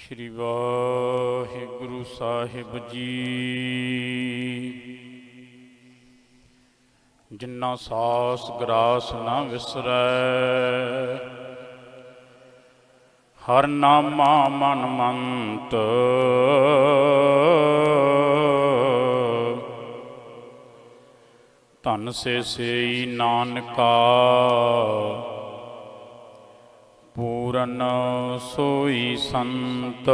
ਸ਼੍ਰੀ ਵਾਹਿਗੁਰੂ ਸਾਹਿਬ ਜੀ। ਜਿੰਨਾ ਸਾਸ ਗਰਾਸ ਨਾ ਵਿਸਰੈ, ਹਰ ਨਾਮਾ ਮਨ ਮੰਤ। ਧਨ ਸੇ ਸੇਈ ਨਾਨਕਾ ਪੂਰਨ ਸੋਈ ਸੰਤ।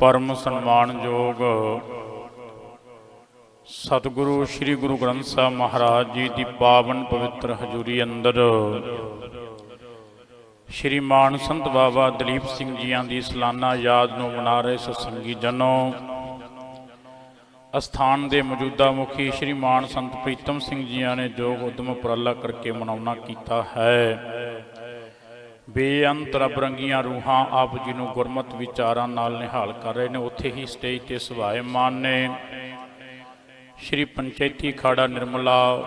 ਪਰਮ ਸਨਮਾਨਯੋਗ ਸਤਿਗੁਰੂ ਸ੍ਰੀ ਗੁਰੂ ਗ੍ਰੰਥ ਸਾਹਿਬ ਮਹਾਰਾਜ ਜੀ ਦੀ ਪਾਵਨ ਪਵਿੱਤਰ ਹਜ਼ੂਰੀ ਅੰਦਰ। ਸ਼੍ਰੀ ਮਾਨ ਸੰਤ ਬਾਬਾ ਦਲੀਪ ਸਿੰਘ ਜੀਆਂ ਦੀ ਸਲਾਨਾ ਯਾਦ ਨੂੰ ਮਨਾ ਰਹੇ ਸਤਸੰਗੀ ਜਨੋ। ਅਸਥਾਨ ਦੇ ਮੌਜੂਦਾ ਮੁਖੀ ਸ਼੍ਰੀ ਮਾਨ ਸੰਤ ਪ੍ਰੀਤਮ ਸਿੰਘ ਜੀਆਂ ਨੇ ਜੋ ਉਦਮ ਉਪਰਾਲਾ ਕਰਕੇ ਮਨਾਉਣਾ ਕੀਤਾ ਹੈ। ਬੇਅੰਤ ਰੱਬ ਰੰਗੀਆਂ ਰੂਹਾਂ ਆਪ ਜੀ ਨੂੰ ਗੁਰਮਤ ਵਿਚਾਰਾਂ ਨਾਲ ਨਿਹਾਲ ਕਰ ਰਹੇ ਨੇ। ਉੱਥੇ ਹੀ ਸਟੇਜ ਤੇ ਸੁਭਾਏ ਮਾਨ ਨੇ। ਸ਼੍ਰੀ ਪੰਚਾਇਤੀ ਖਾੜਾ ਨਿਰਮਲਾ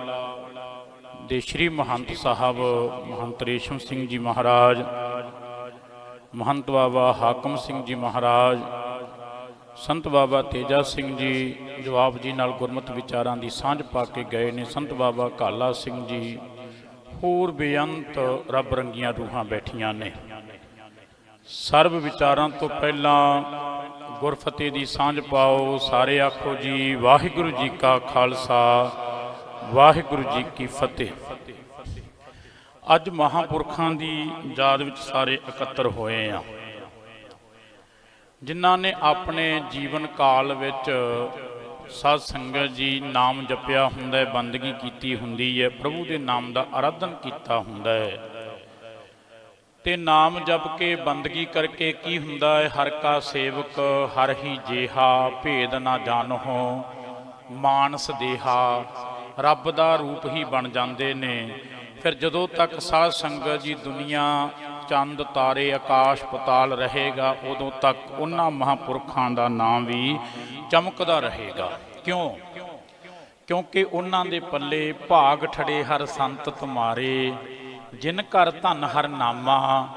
ਦੇ ਸ਼੍ਰੀ ਮਹੰਤ ਸਾਹਿਬ, ਮਹੰਤ ਰੇਸ਼ਮ ਸਿੰਘ ਜੀ ਮਹਾਰਾਜ, ਮਹੰਤ ਬਾਬਾ ਹਾਕਮ ਸਿੰਘ ਜੀ ਮਹਾਰਾਜ ਸੰਤ ਬਾਬਾ ਤੇਜਾ ਸਿੰਘ ਜੀ ਜਵਾਬ ਜੀ ਨਾਲ ਗੁਰਮਤ ਵਿਚਾਰਾਂ ਦੀ ਸਾਂਝ ਪਾ ਕੇ ਗਏ ਨੇ। ਸੰਤ ਬਾਬਾ ਕਾਲਾ ਸਿੰਘ ਜੀ, ਹੋਰ ਬੇਅੰਤ ਰੱਬ ਰੰਗੀਆਂ ਰੂਹਾਂ ਬੈਠੀਆਂ ਨੇ। ਸਰਬ ਵਿਚਾਰਾਂ ਤੋਂ ਪਹਿਲਾਂ ਗੁਰਫਤਿਹ ਦੀ ਸਾਂਝ ਪਾਓ, ਸਾਰੇ ਆਖੋ ਜੀ, ਵਾਹਿਗੁਰੂ ਜੀ ਕਾ ਖਾਲਸਾ, ਵਾਹਿਗੁਰੂ ਜੀ ਕੀ ਫਤਿਹ। ਅੱਜ ਮਹਾਪੁਰਖਾਂ ਦੀ ਯਾਦ ਵਿੱਚ ਸਾਰੇ ਇਕੱਤਰ ਹੋਏ ਆ। ਜਿਨ੍ਹਾਂ ਨੇ ਆਪਣੇ ਜੀਵਨ ਕਾਲ ਵਿੱਚ ਸਾਧ ਸੰਗਤ ਜੀ ਨਾਮ ਜਪਿਆ ਹੁੰਦਾ ਹੈ, ਬੰਦਗੀ ਕੀਤੀ ਹੁੰਦੀ ਹੈ, ਪ੍ਰਭੂ ਦੇ ਨਾਮ ਦਾ ਆਰਾਧਨ ਕੀਤਾ ਹੁੰਦਾ ਹੈ। ਤੇ ਨਾਮ ਜਪ ਕੇ, ਬੰਦਗੀ ਕਰਕੇ ਕੀ ਹੁੰਦਾ ਹੈ? ਹਰ ਕਾ ਸੇਵਕ, ਹਰ ਹੀ ਜੇਹਾ, ਭੇਦ ਨਾ ਜਾਣੋ, ਮਾਨਸ ਦੇਹਾ, ਰੱਬ ਦਾ ਰੂਪ ਹੀ ਬਣ ਜਾਂਦੇ ਨੇ। ਫਿਰ ਜਦੋਂ ਤੱਕ ਸਾਧ ਸੰਗਤ ਜੀ ਦੁਨੀਆ ਚੰਦ ਤਾਰੇ ਆਕਾਸ਼ ਪਤਾਲ ਰਹੇਗਾ, ਉਦੋਂ ਤੱਕ ਉਹਨਾਂ ਮਹਾਪੁਰਖਾਂ ਦਾ ਨਾਮ ਵੀ ਚਮਕਦਾ ਰਹੇਗਾ। ਕਿਉਂ? ਕਿਉਂਕਿ ਉਹਨਾਂ ਦੇ ਪੱਲੇ ਭਾਗ ਠੜੇ ਹਰ ਸੰਤ ਤੁਮਾਰੇ, ਜਿਨ ਘਰ ਧਨ ਹਰ ਨਾਮਾ,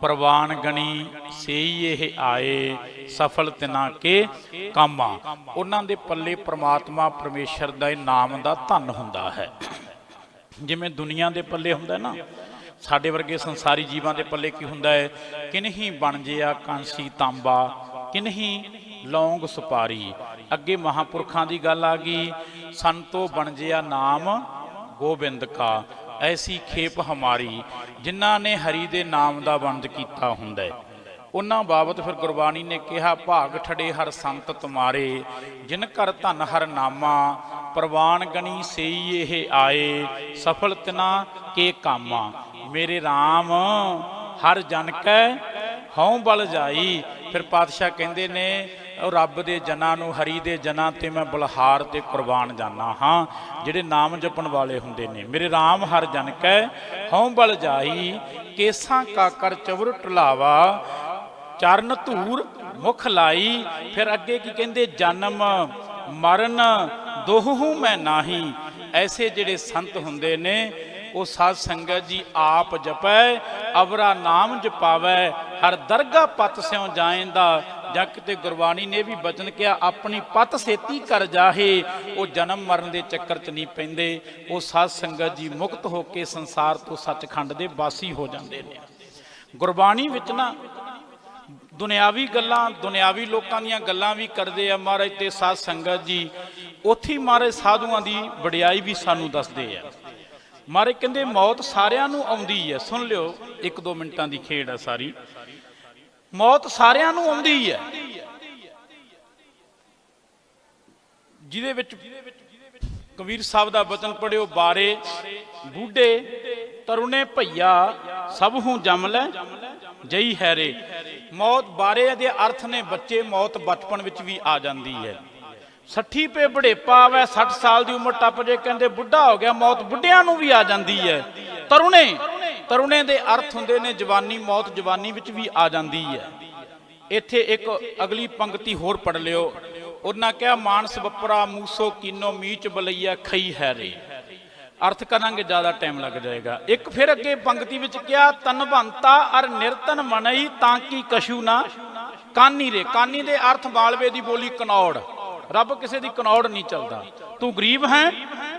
ਪ੍ਰਵਾਨ ਗਣੀ, ਸੇਈ ਇਹ ਆਏ, ਸਫਲ ਤਿਨਾ ਕੇ ਕਾਮਾ। ਉਹਨਾਂ ਦੇ ਪੱਲੇ ਪ੍ਰਮਾਤਮਾ ਪਰਮੇਸ਼ਰ ਦਾ ਨਾਮ ਦਾ ਧਨ ਹੁੰਦਾ ਹੈ। ਜਿਵੇਂ ਦੁਨੀਆ ਦੇ ਪੱਲੇ ਹੁੰਦਾ ਨਾ ਸਾਡੇ ਵਰਗੇ ਸੰਸਾਰੀ ਜੀਵਾਂ ਦੇ ਪੱਲੇ ਕੀ ਹੁੰਦਾ ਹੈ? ਕਿਨਹੀ ਬਣ ਜਿਆ ਕਾਂਸੀ ਤਾਂਬਾ ਕਿਨਹੀ ਲੌਂਗ ਸੁਪਾਰੀ। ਅੱਗੇ ਮਹਾਪੁਰਖਾਂ ਦੀ ਗੱਲ ਆ ਗਈ, ਸੰਤੋ ਬਣ ਜਿਆ ਨਾਮ ਗੋਬਿੰਦ ਕਾ, ਐਸੀ ਖੇਪ ਹਮਾਰੀ, ਜਿਨ੍ਹਾਂ ਨੇ ਹਰੀ ਦੇ ਨਾਮ ਦਾ ਵੰਦ ਕੀਤਾ ਹੁੰਦਾ ਹੈ। ਉਹਨਾਂ ਬਾਬਤ ਫਿਰ ਗੁਰਬਾਣੀ ਨੇ ਕਿਹਾ, ਭਾਗ ਠੜੇ ਹਰ ਸੰਤ ਤੁਮਾਰੇ, ਜਿਨ ਕਰ ਧਨ ਹਰ ਨਾਮਾ, ਪ੍ਰਵਾਨ ਗਣੀ ਸੇਈ ਇਹ ਆਏ, ਸਫਲ ਤਿਨਾ ਕੇ ਕਾਮਾ। ਮੇਰੇ RAM ਹਰ ਜਨ ਕੈ ਹਉ ਬਲ ਜਾਈ। ਫਿਰ ਪਾਤਸ਼ਾਹ ਕਹਿੰਦੇ ਨੇ, ਉਹ ਰੱਬ ਦੇ ਜਨਾਂ ਨੂੰ, ਹਰੀ ਦੇ ਜਨਾਂ ਤੇ ਮੈਂ ਬਲਹਾਰ ਤੇ ਕੁਰਬਾਨ ਜਾਣਾ ਹਾਂ। ਜਿਹੜੇ ਨਾਮ ਜਪਣ ਵਾਲੇ ਹੁੰਦੇ ਨੇ, ਮੇਰੇ RAM ਹਰ ਜਨ ਕੈ ਹਉ ਬਲ ਜਾਈ। ਕੇਸਾਂ ਕਾ ਕਰ ਚਵਰ ਟਲਾਵਾ ਚਰਨ ਧੂਰ ਮੁਖ ਲਾਈ। ਫਿਰ ਅੱਗੇ ਕੀ ਕਹਿੰਦੇ, ਜਨਮ, ਮਰਨ ਦੋਹੂ ਮੈਂ ਨਾਹੀ। ਐਸੇ ਜਿਹੜੇ ਸੰਤ ਹੁੰਦੇ ਨੇ ਉਹ ਸਾਧ ਸੰਗਤ ਜੀ ਆਪ ਜਪੈ, ਅਵਰਾ ਨਾਮ ਜਪਾਵੈ, ਹਰ ਦਰਗਾ ਪਤ ਸਿਉ ਜਾਇਂਦਾ। ਜਾਂ ਕਿਤੇ ਗੁਰਬਾਣੀ ਨੇ ਵੀ ਬਚਨ ਕਿਹਾ, ਆਪਣੀ ਪਤ ਸੇਤੀ ਕਰ ਜਾਹੇ, ਉਹ ਜਨਮ ਮਰਨ ਦੇ ਚੱਕਰ 'ਚ ਨਹੀਂ ਪੈਂਦੇ। ਉਹ ਸਾਧ ਸੰਗਤ ਜੀ ਮੁਕਤ ਹੋ ਕੇ ਸੰਸਾਰ ਤੋਂ ਸੱਚਖੰਡ ਦੇ ਵਾਸੀ ਹੋ ਜਾਂਦੇ ਨੇ। ਗੁਰਬਾਣੀ ਵਿੱਚ ਨਾ ਦੁਨਿਆਵੀ ਗੱਲਾਂ, ਦੁਨਿਆਵੀ ਲੋਕਾਂ ਦੀਆਂ ਗੱਲਾਂ ਵੀ ਕਰਦੇ ਆ ਮਹਾਰਾਜ ਤੇ ਸਾਧ ਸੰਗਤ ਜੀ। ਉੱਥੇ ਮਹਾਰਾਜ ਸਾਧੂਆਂ ਦੀ ਵਡਿਆਈ ਵੀ ਸਾਨੂੰ ਦੱਸਦੇ ਆ। ਮਾਰੇ ਕਹਿੰਦੇ ਮੌਤ ਸਾਰਿਆਂ ਨੂੰ ਆਉਂਦੀ ਹੈ। ਸੁਣ ਲਿਓ, ਇੱਕ ਦੋ ਮਿੰਟਾਂ ਦੀ ਖੇਡ ਹੈ ਸਾਰੀ। ਮੌਤ ਸਾਰਿਆਂ ਨੂੰ ਆਉਂਦੀ ਹੈ। ਜਿਹਦੇ ਵਿੱਚ ਕਬੀਰ ਸਾਹਿਬ ਦਾ ਬਚਨ ਪੜਿਓ ਬਾਰੇ ਬੁੱਢੇ, ਤਰੁਣੇ ਭਈਆ, ਸਭ ਹੂੰ ਜਮ ਲੈ, ਜਈ ਹੈਰੇ। ਮੌਤ ਬਾਰੇ ਦੇ ਅਰਥ ਨੇ ਬੱਚੇ, ਮੌਤ ਬਚਪਨ ਵਿੱਚ ਵੀ ਆ ਜਾਂਦੀ ਹੈ। 60 ਪੇ ਬੁਢੇਪਾ ਆਵੇ 60 ਸਾਲ ਦੀ ਉਮਰ ਟੱਪ ਜੇ, ਕਹਿੰਦੇ ਬੁੱਢਾ ਹੋ ਗਿਆ, ਮੌਤ ਬੁੱਢਿਆਂ ਨੂੰ ਵੀ ਆ ਜਾਂਦੀ ਹੈ। ਤਰੁਣੇ ਤਰੁਣੇ ਦੇ ਅਰਥ ਹੁੰਦੇ ਨੇ ਜਵਾਨੀ, ਮੌਤ ਜਵਾਨੀ ਵਿੱਚ ਵੀ ਆ ਜਾਂਦੀ ਹੈ। ਇੱਥੇ ਇੱਕ ਅਗਲੀ ਪੰਕਤੀ ਹੋਰ ਪੜ ਲਿਓ। ਉਹਨਾਂ ਕਿਹਾ, ਮਾਨਸ ਬੱਪਰਾ, ਮੂਸੋ, ਕਿਨੋ, ਮੀਚ, ਬਲਈਆ, ਖਈ ਹੈ ਰੇ ਅਰਥ ਕਰਾਂਗੇ, ਜ਼ਿਆਦਾ ਟਾਈਮ ਲੱਗ ਜਾਏਗਾ। ਇੱਕ ਫਿਰ ਅੱਗੇ ਪੰਕਤੀ ਵਿੱਚ ਕਿਹਾ ਤਨਵੰਤਾ ਅਰ ਨਿਰਤਨ ਮਨਈ ਤਾਂ ਕੀ ਕਸ਼ੂ ਨਾ। ਕਾਨੀ ਰੇ, ਕਾਨੀ ਦੇ ਅਰਥ ਮਾਲਵੇ ਦੀ ਬੋਲੀ ਕਨੌੜ। ਰੱਬ ਕਿਸੇ ਦੀ ਕਨੌੜ ਨਹੀਂ ਚੱਲਦਾ। ਤੂੰ ਗਰੀਬ ਹੈ,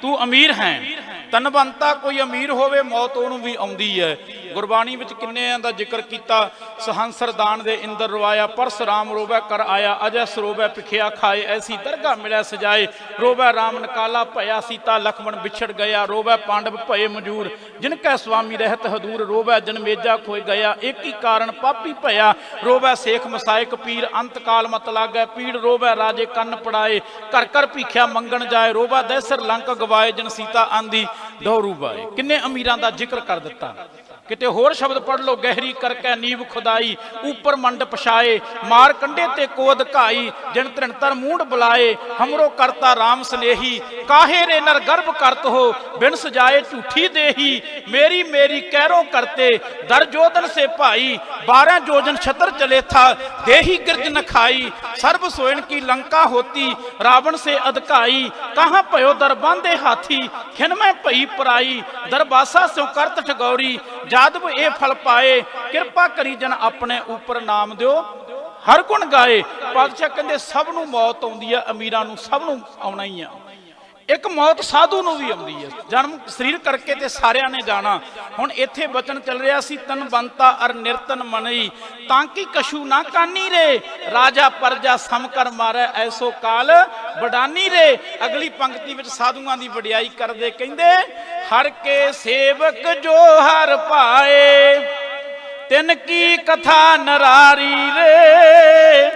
ਤੂੰ ਅਮੀਰ ਹੈ। ਤਨਵੰਤਾ ਕੋਈ ਅਮੀਰ ਹੋਵੇ, ਮੌਤ ਉਹਨੂੰ ਵੀ ਆਉਂਦੀ ਹੈ। ਗੁਰਬਾਣੀ ਵਿੱਚ ਕਿੰਨਿਆਂ ਦਾ ਜ਼ਿਕਰ ਕੀਤਾ? ਸਹੰਸਰ ਦਾਨ ਦੇ ਇੰਦਰ ਰਵਾਇਆ ਪਰਸਰਾਮ ਰੋਵੈ ਕਰ ਆਇਆ, ਅਜੈ ਸਰੋਵੈ ਪਿਖਿਆ ਖਾਏ, ਐਸੀ ਦਰਗਾ ਮਿਲਿਆ ਸਜਾਏ। ਰੋਵੈ ਰਾਮ ਨਕਾਲਾ ਭਇਆ, ਸੀਤਾ ਲਖਮਣ ਵਿਛੜ ਗਿਆ, ਰੋਵੈ ਪਾਂਡਵ ਭਏ ਮਜੂਰ। ਜਿਨ ਕੈ ਸੁਆਮੀ ਰਹਿਤ ਹਦੂਰ, ਰੋਵੈ ਜਨਮੇਜਾ ਖੋਇ ਗਿਆ। ਇੱਕ ਹੀ ਕਾਰਨ ਪਾਪੀ ਭਇਆ, ਰੋਵੈ ਸੇਖ ਮਸਾਇਕ ਪੀਰ, ਅੰਤ ਕਾਲ ਮਤ ਲਾਗੈ, ਪੀੜ ਰੋਵੈ ਰਾਜੇ ਕੰਨ ਪੜਾਏ। ਘਰ ਘਰ ਭੀਖਿਆ ਮੰਗਣ ਜਾਏ, ਰੋਵੈ ਦੈਸਰ ਲੰਕ ਗਵਾਏ, ਜਨ ਸੀਤਾ ਆਂਦੀ ਦੌਰੂ ਬਾਏ। ਕਿੰਨੇ ਅਮੀਰਾਂ ਦਾ ਜ਼ਿਕਰ ਕਰ ਦਿੱਤਾ? ਕਿਤੇ ਹੋਰ ਸ਼ਬਦ ਪੜ ਲਓ, ਗਹਿਰੀ ਕਰਕੇ ਨੀਵ ਖੁਦਾਈ, ਉੱਪਰ ਮੰਡ ਪਛਾਏ, ਮਾਰ ਕੰਡੇ ਤੇ ਕੋਦ ਘਾਈ ਜਿਨ ਤ੍ਰਿਣਤਰ ਮੂੰਡ ਬੁਲਾਏ, ਹਮਰੋ ਕਰਤਾ RAM ਸਨੇਹੀ, ਕਾਹੇ ਰੇ ਨਰ ਗਰਭ ਕਰਤ ਹੋ, ਬਿਨ ਸਜਾਏ ਝੂਠੀ ਦੇਹੀ, ਮੇਰੀ ਮੇਰੀ ਕਹਿਰੋ ਕਰਤੇ, ਦਰ ਜੋਦਨ ਸੇ ਭਾਈ 12 ਜੋਜਨ ਛਤਰ ਚਲੇ ਥਾ, ਦੇਹੀ ਗਿਰਜ ਨ ਖਾਈ, ਸਰਬ ਸੋਇਣ ਕੀ ਲੰਕਾ ਹੋਤੀ, ਰਾਵਣ ਸੇ ਅਧਕਾਈ, ਕਹਾਂ ਭਇਓ ਦਰਬਾਂਦੇ ਹਾਥੀ, ਖਿਨ ਮੈਂ ਭਈ ਪਰਾਈ, ਦਰਬਾਸਾ ਸਿਉ ਕਰਤ ਠਗੌਰੀ ਜਾਦਵ ਇਹ ਫਲ ਪਾਏ, ਕਿਰਪਾ ਕਰੀ ਜਨ ਆਪਣੇ ਉੱਪਰ ਨਾਮ ਦਿਓ। ਹਰ ਗੁਣ ਗਾਏ। ਪਾਤਸ਼ਾਹ ਕਹਿੰਦੇ, ਸਭ ਨੂੰ ਮੌਤ ਆਉਂਦੀ ਆ, ਅਮੀਰਾਂ ਨੂੰ ਸਭ ਨੂੰ ਆਉਣਾ ਹੀ ਆ। ਇੱਕ ਮੌਤ ਸਾਧੂ ਨੂੰ ਵੀ ਆਉਂਦੀ ਹੈ। ਜਨਮ ਸਰੀਰ ਕਰਕੇ ਤੇ ਸਾਰਿਆਂ ਨੇ ਜਾਣਾ। ਹੁਣ ਇੱਥੇ ਬਚਨ ਚੱਲ ਰਿਹਾ ਸੀ, ਤਨ ਬੰਤਾ ਅਰ ਨਿਰਤਨ ਮਨਈ। ਤਾਂ ਕਿ ਕਸ਼ੂ ਨਾ ਕਾਨੀ ਰੇ? ਰਾਜਾ ਪਰਜਾ ਸਮ ਕਰ ਮਾਰੈ, ਐਸੋ ਕਾਲ ਬਡਾਨੀ ਰੇ। ਅਗਲੀ ਪੰਕਤੀ ਵਿੱਚ ਸਾਧੂਆਂ ਦੀ ਵਡਿਆਈ ਕਰਦੇ ਕਹਿੰਦੇ, ਹਰ ਕੇ ਸੇਵਕ ਜੋ ਹਰ ਪਾਏ, ਤਿਨ ਕੀ ਕਥਾ ਨਰਾਰੀ ਰੇ?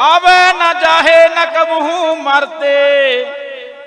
ਆਵੇ ਨਾ ਜਾਹੇ ਨਾ ਕਬਹੂ ਮਰਤੇ।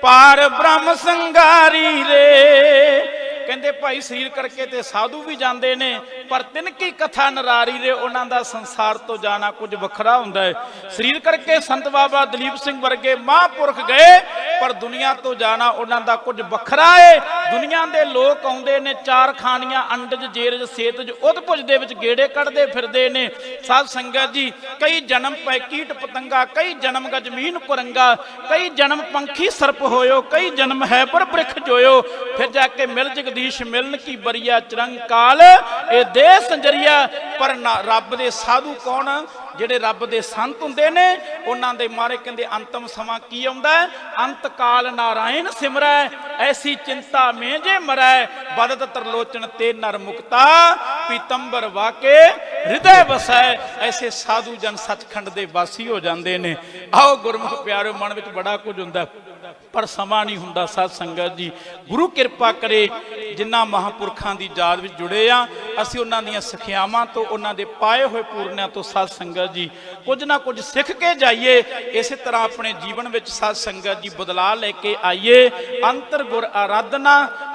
ਪਾਰ ਬ੍ਰਹਮ ਸੰਗਾਰੀ ਰੇ। ਕਹਿੰਦੇ ਭਾਈ ਸਰੀਰ ਕਰਕੇ ਤੇ ਸਾਧੂ ਵੀ ਜਾਂਦੇ ਨੇ। ਪਰ ਤਿਨ ਕੀ ਕਥਾ ਨਰਾਰੀ ਦੇ ਉਹਨਾਂ ਦਾ ਸੰਸਾਰ ਤੋਂ ਜਾਣਾ ਕੁਝ ਵੱਖਰਾ ਹੁੰਦਾ ਹੈ। ਸਰੀਰ ਕਰਕੇ ਸੰਤ ਬਾਬਾ ਦਲੀਪ ਸਿੰਘ ਵਰਗੇ ਮਹਾਂਪੁਰਖ ਗਏ, ਪਰ ਦੁਨੀਆ ਤੋਂ ਜਾਣਾ ਉਹਨਾਂ ਦਾ ਕੁਝ ਵੱਖਰਾ ਹੈ ਦੁਨੀਆ ਦੇ ਲੋਕ ਆਉਂਦੇ ਨੇ, ਚਾਰ ਖਾਨੀਆਂ ਅੰਡਜ, ਜੇਰਜ, ਸੇਤਜ, ਉਦਭੁਜ ਦੇ ਵਿੱਚ ਗੇੜੇ ਕੱਢਦੇ ਫਿਰਦੇ ਨੇ। ਸਾਧ ਸੰਗਤ ਜੀ, ਕਈ ਜਨਮ ਪੈ ਕੀਟ ਪਤੰਗਾ, ਕਈ ਜਨਮ ਗਜਮੀਨ ਕੁਰੰਗਾ, ਕਈ ਜਨਮ ਪੰਖੀ ਸਰਪ ਹੋਇਓ, ਕਈ ਜਨਮ ਹੈ ਪਰ ਬ੍ਰਿਖ ਜੋਇਓ। ਫਿਰ ਜਾ ਕੇ ਮਿਲ ਜਗਦੀਸ਼ ਮਿਲਨ ਕੀ ਬਰੀਆ ਚਰੰਗ ਕਾਲ ਇਹ ਦੇ ਸੰਜਰੀਆ, ਪਰ ਰੱਬ ਦੇ ਸਾਧੂ ਕੌਣ? ਜਿਹੜੇ ਰੱਬ ਦੇ ਸੰਤ ਹੁੰਦੇ ਨੇ, ਉਹਨਾਂ ਦੇ ਮਾਰੇ ਕਹਿੰਦੇ ਅੰਤਮ ਸਮਾਂ ਕੀ ਆਉਂਦਾ ਅੰਤ ਕਾਲ ਨਾਰਾਇਣ ਸਿਮਰੈ, ਐਸੀ ਚਿੰਤਾ ਮੇ ਜੇ ਮਰੈ ਬਦਤ ਤਰਲੋਚਨ ਤੇ ਨਰ ਮੁਕਤਾ, ਪੀਤੰਬਰ ਵਾਕੇ ਹਿਰਦੈ ਵਸੈ, ਐਸੇ ਸਾਧੂ ਜਨ ਸੱਚਖੰਡ ਦੇ ਵਾਸੀ ਹੋ ਜਾਂਦੇ ਨੇ। ਆਓ ਗੁਰਮੁਖ ਪਿਆਰਿਓ, ਮਨ ਵਿੱਚ ਬੜਾ ਕੁਝ ਹੁੰਦਾ ਪਰ ਸਮਾਂ ਨਹੀਂ ਹੁੰਦਾ ਸਾਧ ਸੰਗਤ ਜੀ। ਗੁਰੂ ਕਿਰਪਾ ਕਰੇ ਜਿਨ੍ਹਾਂ ਮਹਾਪੁਰਖਾਂ ਦੀ ਯਾਦ ਵਿੱਚ ਜੁੜੇ ਆ, ਅਸੀਂ ਉਹਨਾਂ ਦੀਆਂ ਸਿੱਖਿਆਵਾਂ ਤੋਂ, ਉਹਨਾਂ ਦੇ ਪਾਏ ਹੋਏ ਪੂਰਨਿਆਂ ਤੋਂ ਸਾਧ ਸੰਗਤ ਜੀ, ਕੁਝ ਨਾ ਕੁਝ ਸਿੱਖ ਕੇ ਜਾਈਏ, ਇਸੇ ਤਰ੍ਹਾਂ ਆਪਣੇ ਜੀਵਨ ਵਿੱਚ ਸਾਧ ਸੰਗਤ ਜੀ ਬਦਲਾਅ ਲੈ ਕੇ ਆਈਏ। ਅੰਤਰ ਗੁਰ ਆਰਾਧਨਾ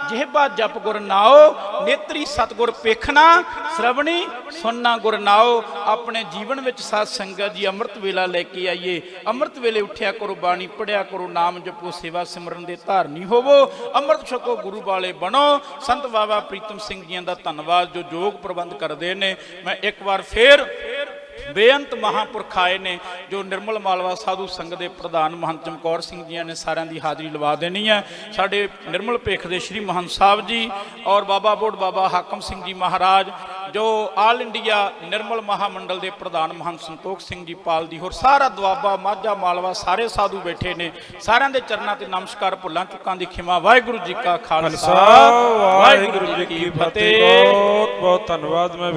ਜਿਹਬਾ ਜਪ ਗੁਰ ਨਾਓ, ਨੇਤਰੀ ਸਤਗੁਰ ਪੇਖਣਾ, ਸ਼ਰਵਣੀ ਸੁਨਣਾ ਗੁਰ ਨਾਓ। ਆਪਣੇ ਜੀਵਨ ਵਿੱਚ ਸਾਧ ਸੰਗਤ ਜੀ, ਅੰਮ੍ਰਿਤ ਵੇਲਾ ਲੈ ਕੇ ਆਈਏ। ਅੰਮ੍ਰਿਤ ਵੇਲੇ ਉੱਠਿਆ ਕਰੋ, ਬਾਣੀ ਪੜਿਆ ਕਰੋ, ਨਾਮ ਜਪੋ, ਸੇਵਾ ਸਿਮਰਨ ਦੇ ਧਾਰਨੀ ਹੋਵੋ। ਅੰਮ੍ਰਿਤ ਛਕੋ, ਗੁਰੂ ਵਾਲੇ ਬਣੋ। ਸੰਤ ਬਾਬਾ ਪ੍ਰੀਤਮ ਸਿੰਘ ਜੀਆਂ ਦਾ ਧੰਨਵਾਦ, ਜੋ ਯੋਗ ਪ੍ਰਬੰਧ ਕਰਦੇ ਨੇ। ਮੈਂ ਇੱਕ ਵਾਰ ਫੇਰ ਬੇਅੰਤ ਮਹਾਂਪੁਰਖ ਆਏ ਨੇ ਜੋ ਨਿਰਮਲ ਮਾਲਵਾ ਸਾਧੂ ਸੰਘ ਦੇ ਪ੍ਰਧਾਨ ਮਹੰਤ ਚਮਕੌਰ ਸਿੰਘ ਜੀਆਂ ਨੇ ਸਾਰਿਆਂ ਦੀ ਹਾਜ਼ਰੀ ਲਵਾ ਦੇਣੀ ਹੈ। ਸਾਡੇ ਨਿਰਮਲ ਭੇਖ ਦੇ ਸ੍ਰੀ ਮਹੰਤ ਸਾਹਿਬ ਜੀ ਔਰ ਬਾਬਾ ਬੋੜ ਬਾਬਾ ਹਾਕਮ ਸਿੰਘ ਜੀ ਮਹਾਰਾਜ ਜੋ ਆਲ ਇੰਡੀਆ ਨਿਰਮਲ ਮਹਾਮੰਡਲ ਦੇ ਪ੍ਰਧਾਨ ਮਹੰਤ ਸੰਤੋਖ ਸਿੰਘ ਜੀ ਪਾਲ ਦੀ ਹੋਰ ਸਾਰਾ ਦੁਆਬਾ ਮਾਝਾ ਮਾਲਵਾ ਸਾਰੇ ਸਾਧੂ ਬੈਠੇ ਨੇ। ਸਾਰਿਆਂ ਦੇ ਚਰਨਾਂ ਤੇ ਨਮਸਕਾਰ ਭੁੱਲਾਂ ਚੁੱਕਾਂ ਦੀ ਖਿਮਾ। ਵਾਹਿਗੁਰੂ ਜੀ ਕਾ ਖਾਲਸਾ ਵਾਹਿਗੁਰੂ ਜੀ ਕੀ ਫਤਿਹ। ਬਹੁਤ ਬਹੁਤ ਧੰਨਵਾਦ ਮੈਂ